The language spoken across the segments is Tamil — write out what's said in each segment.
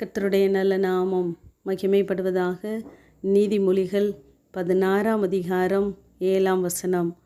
கத்தருடைய நல்ல நாமம் மகிமைப்படுவதாக. நீதிமொழிகள் பதினாறாம் அதிகாரம் ஏழாம் வசனம்.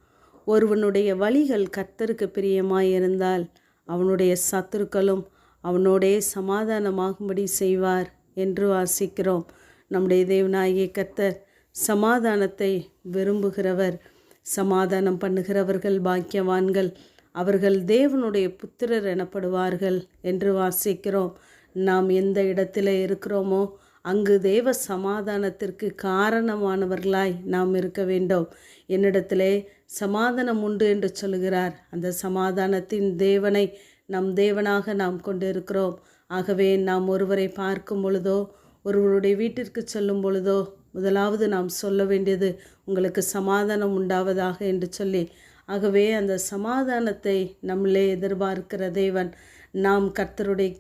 ஒருவனுடைய வழிகள் கர்த்தருக்கு பிரியமாயிருந்தால் அவனுடைய சத்துருக்களும் அவனோடே சமாதானமாகும்படி செய்வார் என்று வாசிக்கிறோம். நம்முடைய தேவனாகிய கர்த்தர் சமாதானத்தை விரும்புகிறவர் சமாதானம் பண்ணுகிறவர்கள் பாக்கியவான்கள் அவர்கள் தேவனுடைய புத்திரர் எனப்படுவார்கள் என்று வாசிக்கிறோம். நாம் எந்த இடத்துல இருக்கிறோமோ அங்கு தேவ சமாதானத்திற்கு காரணமானவர்களாய் நாம் இருக்க வேண்டும். என்னிடத்திலே சமாதானம் உண்டு என்று சொல்கிறார் அந்த சமாதானத்தின் தேவனை நம் தேவனாக நாம் கொண்டு இருக்கிறோம் ஆகவே நாம் ஒருவரை பார்க்கும் பொழுதோ ஒருவருடைய வீட்டிற்கு செல்லும் பொழுதோ முதலாவது நாம் சொல்ல வேண்டியது உங்களுக்கு சமாதானம் உண்டாவதாக என்று சொல்லி ஆகவே அந்த சமாதானத்தை நம்மளே எதிர்பார்க்கிற தேவன் நாம் கர்த்தருடைய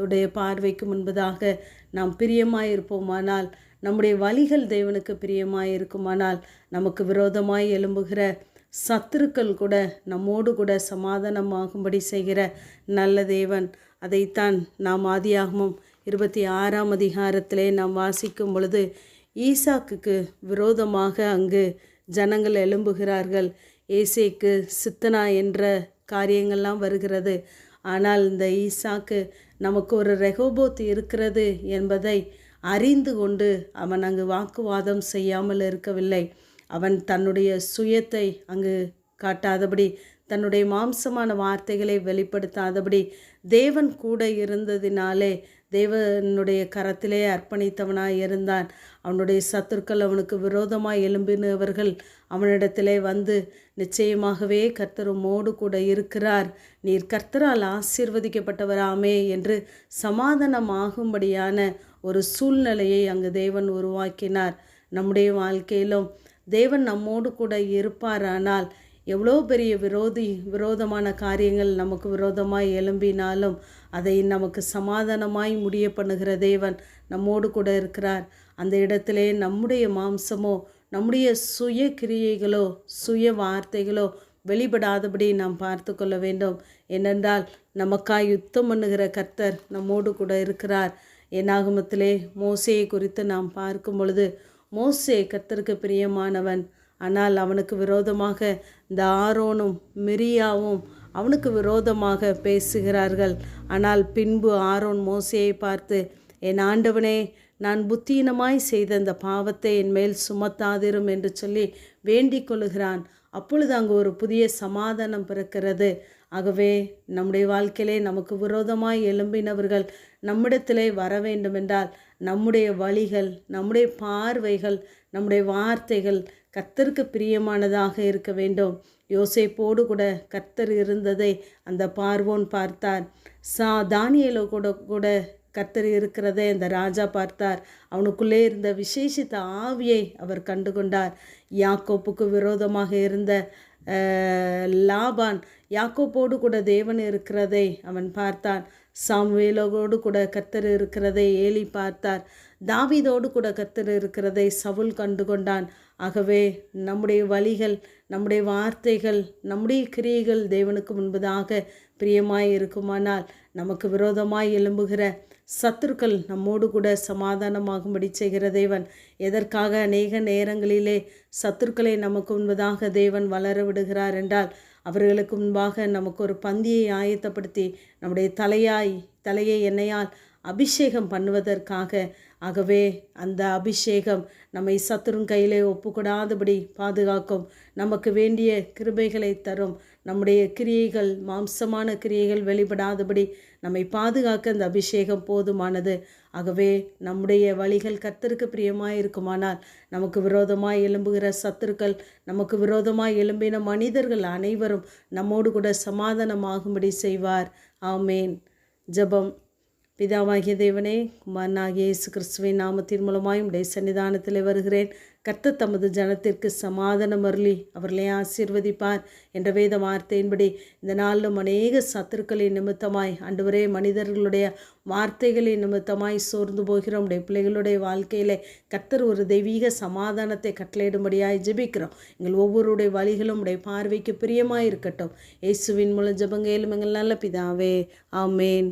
உடைய பார்வைக்கு முன்பதாக நாம் பிரியமாய் இருப்போமானால் நம்முடைய வழிகள் தேவனுக்கு பிரியமாய் இருக்குமானால் நமக்கு விரோதமாய் எழும்புகிற சத்துருக்கள் கூட நம்மோடு கூட சமாதானமாகும்படி செய்கிற நல்ல தேவன். அதைத்தான் நாம் ஆதியாகமும் இருபத்தி ஆறாம் அதிகாரத்திலே நாம் வாசிக்கும் பொழுது ஈசாக்குக்கு விரோதமாக அங்கு ஜனங்கள் எழும்புகிறார்கள். ஏசேக்கு சித்தனா என்ற காரியங்கள்லாம் வருகிறது. ஆனால் இந்த ஈசாக்கு நமக்கு ஒரு ரெகோபோத் இருக்கிறது என்பதை அறிந்து கொண்டு அவன் அங்கு வாக்குவாதம் செய்யாமல் இருக்கவில்லை. அவன் தன்னுடைய சுயத்தை அங்கு காட்டாதபடி தன்னுடைய மாம்சமான வார்த்தைகளை வெளிப்படுத்தாதபடி தேவன் கூட இருந்ததினாலே தேவனுடைய கரத்திலே அர்ப்பணித்தவனாய் இருந்தான். அவனுடைய சத்துருக்கள் அவனுக்கு விரோதமாக எழும்பினவர்கள் அவனிடத்திலே வந்து நிச்சயமாகவே கர்த்தர் உம்மோடு கூட இருக்கிறார். நீர் கர்த்தரால் ஆசீர்வதிக்கப்பட்டவராமே என்று சமாதானமாகும்படியான ஒரு சூழ்நிலையை அங்கு தேவன் உருவாக்கினார். நம்முடைய வாழ்க்கையிலும் தேவன் நம்மோடு கூட இருப்பாரானால் எவ்வளோ பெரிய விரோதி விரோதமான காரியங்கள் நமக்கு விரோதமாய் எழும்பினாலும் அதை நமக்கு சமாதானமாய் முடிய பண்ணுகிற தேவன் நம்மோடு கூட இருக்கிறார். அந்த இடத்திலே நம்முடைய மாம்சமோ நம்முடைய சுய கிரியைகளோ சுய வார்த்தைகளோ வெளிப்படாதபடி நாம் பார்த்து கொள்ள வேண்டும். ஏனென்றால் நமக்காய் யுத்தம் பண்ணுகிற கர்த்தர் நம்மோடு கூட இருக்கிறார். என்னாகமத்திலே மோசையை குறித்து நாம் பார்க்கும் பொழுது மோசே கர்த்தருக்கு பிரியமானவன். ஆனால் அவனுக்கு விரோதமாக இந்த ஆரோனும் மிரியாவும் அவனுக்கு விரோதமாக பேசுகிறார்கள். ஆனால் பின்பு ஆரோன் மோசையை பார்த்து என் ஆண்டவனே நான் புத்தீனமாய் செய்த அந்த பாவத்தை என் மேல் சுமத்தாதிரும் என்று சொல்லி வேண்டிக் கொள்கிறான் அப்பொழுது அங்கு ஒரு புதிய சமாதானம் பிறக்கிறது. ஆகவே நம்முடைய வாழ்க்கையிலே நமக்கு விரோதமாய் எழும்பினவர்கள் நம்மிடத்திலே வர வேண்டுமென்றால் நம்முடைய வழிகள் நம்முடைய பார்வைகள் நம்முடைய வார்த்தைகள் கத்தருக்கு பிரியமானதாக இருக்க வேண்டும். யோசேப்போடு கூட கத்தர் இருந்ததை அந்த பார்வோன் பார்த்தார். சா தானியலோ கூட கூட கத்தர் இருக்கிறதை அந்த ராஜா பார்த்தார். அவனுக்குள்ளே இருந்த விசேஷித்த ஆவியை அவர் கண்டுகொண்டார். யாக்கோப்புக்கு விரோதமாக இருந்த லாபான் யாக்கோப்போடு கூட தேவன் இருக்கிறதை அவன் பார்த்தான். சாமுவேலோடு கூட கத்தர் இருக்கிறதை ஏலி பார்த்தார். தாவிதோடு கூட கர்த்தர் இருக்கிறதை சவுல் கண்டுகொண்டான் ஆகவே நம்முடைய வழிகள் நம்முடைய வார்த்தைகள் நம்முடைய கிரியைகள் தேவனுக்கு முன்பதாக பிரியமாய் இருக்குமானால் நமக்கு விரோதமாய் எழும்புகிற சத்துருக்கள் நம்மோடு கூட சமாதானமாகும்படி செய்கிற தேவன். எதற்காக அநேக நேரங்களிலே சத்துருக்களை நமக்கு முன்பதாக தேவன் வளர விடுகிறார் என்றால் அவர்களுக்கு முன்பாக நமக்கு ஒரு பந்தியை ஆயத்தப்படுத்தி நம்முடைய தலையாய் தலையை எண்ணெயால் அபிஷேகம் பண்ணுவதற்காக. ஆகவே அந்த அபிஷேகம் நம்மை சத்துருன் கையிலே ஒப்புக்கூடாதபடி பாதுகாக்கும். நமக்கு வேண்டிய கிருபைகளை தரும். நம்முடைய கிரியைகள் மாம்சமான கிரியைகள் வெளிப்படாதபடி நம்மை பாதுகாக்க அந்த அபிஷேகம் போதுமானது. ஆகவே நம்முடைய வழிகள் கர்த்தருக்கு பிரியமாக இருக்குமானால் நமக்கு விரோதமாக எழும்புகிற சத்துருக்கள் நமக்கு விரோதமாக எழும்பின மனிதர்கள் அனைவரும் நம்மோடு கூட சமாதானமாகும்படி செய்வார். ஆமேன். ஜபம். பிதாவாகிய தேவனே குமாரனாகிய இயேசு கிறிஸ்துவின் நாமத்தின் மூலமாய் உடைய சன்னிதானத்தில் வருகிறேன். கர்த்த தமது ஜனத்திற்கு சமாதானம் அருளி அவர்களை ஆசீர்வதிப்பார் என்ற வேத வார்த்தையின்படி இந்த நாளிலும் அநேக சத்துருக்களின் நிமித்தமாய் அன்றுவரே மனிதர்களுடைய வார்த்தைகளின் நிமித்தமாய் சோர்ந்து போகிறோம் உடைய பிள்ளைகளுடைய வாழ்க்கையிலே கர்த்தர் ஒரு தெய்வீக சமாதானத்தை கட்டளையிடும்படியாய் ஜெபிக்கிறோம். எங்கள் ஒவ்வொருடைய வழிகளும் உடைய பார்வைக்கு பிரியமாக இருக்கட்டும். இயேசுவின் மூலம் ஜபங்கையிலும் எங்கள் நல்ல பிதாவே ஆமேன்.